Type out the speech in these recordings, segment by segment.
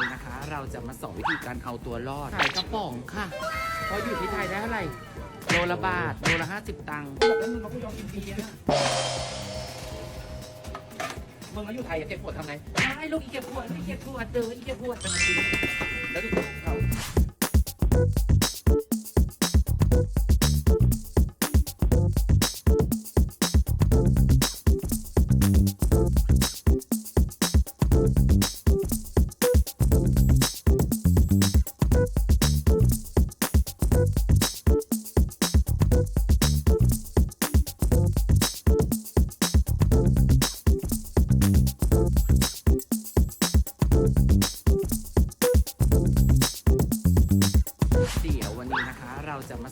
นี้นะคะ เราจะมาสอนวิธีการเอาตัวรอดขายกระป๋องค่ะ เพราะอยู่ที่ไทยได้เท่าไหร่โลละบาทโลละห้าสิบตังค์แบบนั้นมึงมาพูดยอมกินฟรีนะมึงมาอยู่ไทยอะเก็บขวดทำไงไม่ลูกอีเก็บขวดไม่เก็บขวดเดินอีเก็บขวดเป็นไงแล้วดูเขา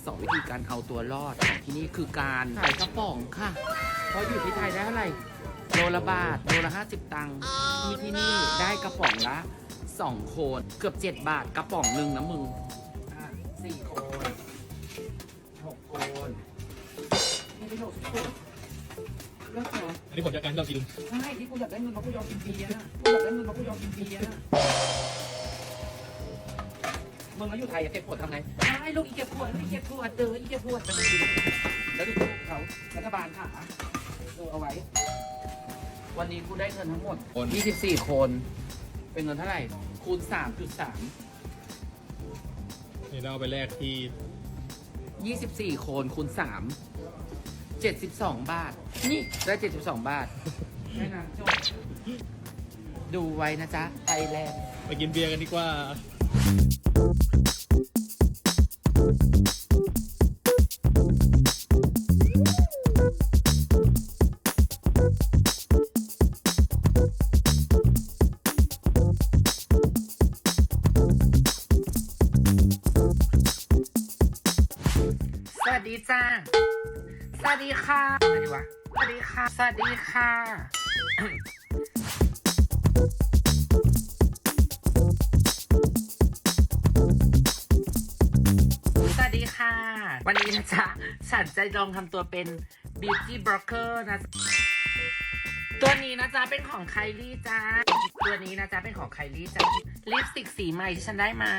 2 วิธีการเอาตัวรอดที่นี่คือการขายกระป๋องค่ะ เพราะอยู่ที่ไทยได้เท่าไหร่โลละบาทโลละ50 ตังค์ที่ที่นี่ได้กระป๋องละ 2 โคนเกือบ 7 บาทกระป๋องหนึ่งนะมึงสี่โคนหกโคนนี่ประโยชน์สุดๆเลิกเหรอันนี้ผมจะกการที่เรากินใช่ที่กูอยากได้เงินเพราะกูยอมกินเบียร์นะกูอยากได้เงินเพราะกูยอมกินเบียร์นะ มึงมาอยู่ไทยอะเก็บขวดทำไงไม่ลูกอีเก็บขวดไม่เก็บขวดเดินอีเก็บขวดเป็นไงแล้วดูเขารัฐบาลค่ะเออเอาไว้ วันนี้กูได้เงินทั้งหมด คน 24 คน เป็นเงินเท่าไหร่ คูณ 3.3 นี่เราเอาไปแลกที่24 คนคูณ 3 72 บาท นี่ได้ 72 บาทแค่นั้นจบดูไว้นะจ๊ะไทยแลนด์ ไปกินเบียร์กันดีกว่า ดีจ้า สวัสดีค่ะอะไรดีวะสวัสดีค่ะ สวัสดีค่ะ สวัสดีค่ะ วันนี้นะจ๊ะ ฉันจะลองทำตัวเป็น beauty broker นะ ตัวนี้นะจ๊ะ เป็นของไคลี่จ้า ตัวนี้นะจ๊ะ เป็นของไคลี่จ้า ลิปสติกสีใหม่ที่ฉันได้มา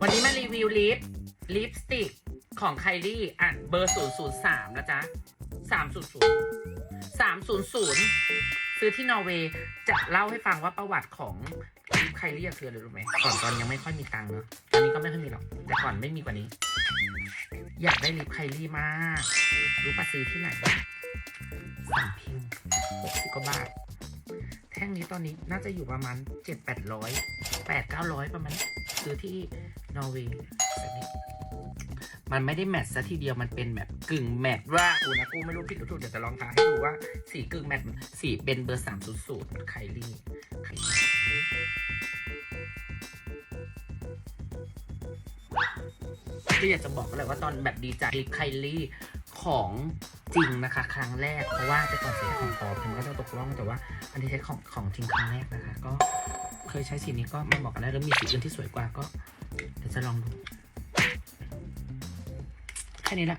วันนี้มารีวิวลิปลิปสติก ของไคลี่อะเบอร์003นะจ๊ะ300 300ซื้อที่นอร์เวย์จะเล่าให้ฟังว่าประวัติของลิปไคลี่คืออะไรรู้ไหมก่อนตอนยังไม่ค่อยมีตังค์เนอะตอนนี้ก็ไม่ค่อยมีหรอกแต่ก่อนไม่มีกว่านี้ อยากได้ลิปไคลี่มาก รู้ปะซื้อที่ไหนสั่งพิมพ์หกสิบกว่าบาทแท่งนี้ตอนนี้น่าจะอยู่ประมาณเจ็ดแปดร้อยแปดเก้าร้อยประมาณซื้อที่นอร์เวย์แบบนี้ มันไม่ได้แมทซะทีเดียวมันเป็นแบบกึ่งแมทว่ากูนะกูไม่รู้ผิดหรือถูกเดี๋ยวจะลองทาให้ดูว่าสีกึ่งแมทสีเป็นเบอร์สามศูนย์ศูนย์ไคลี่ไคลี่อยากจะบอกเลยว่าตอนแบบดีใจไคลี่ของจริงนะคะ ครั้งแรก เพราะว่าแต่ก่อนใช้ของปลอมมันก็จะตกล่องแต่ว่า อันที่ใช้ของของจริงครั้งแรกนะคะ ก็เคยใช้สีนี้ก็ไม่บอกกันได้แล้วมีสีอื่นที่สวยกว่าก็เดี๋ยวจะลองดู genera.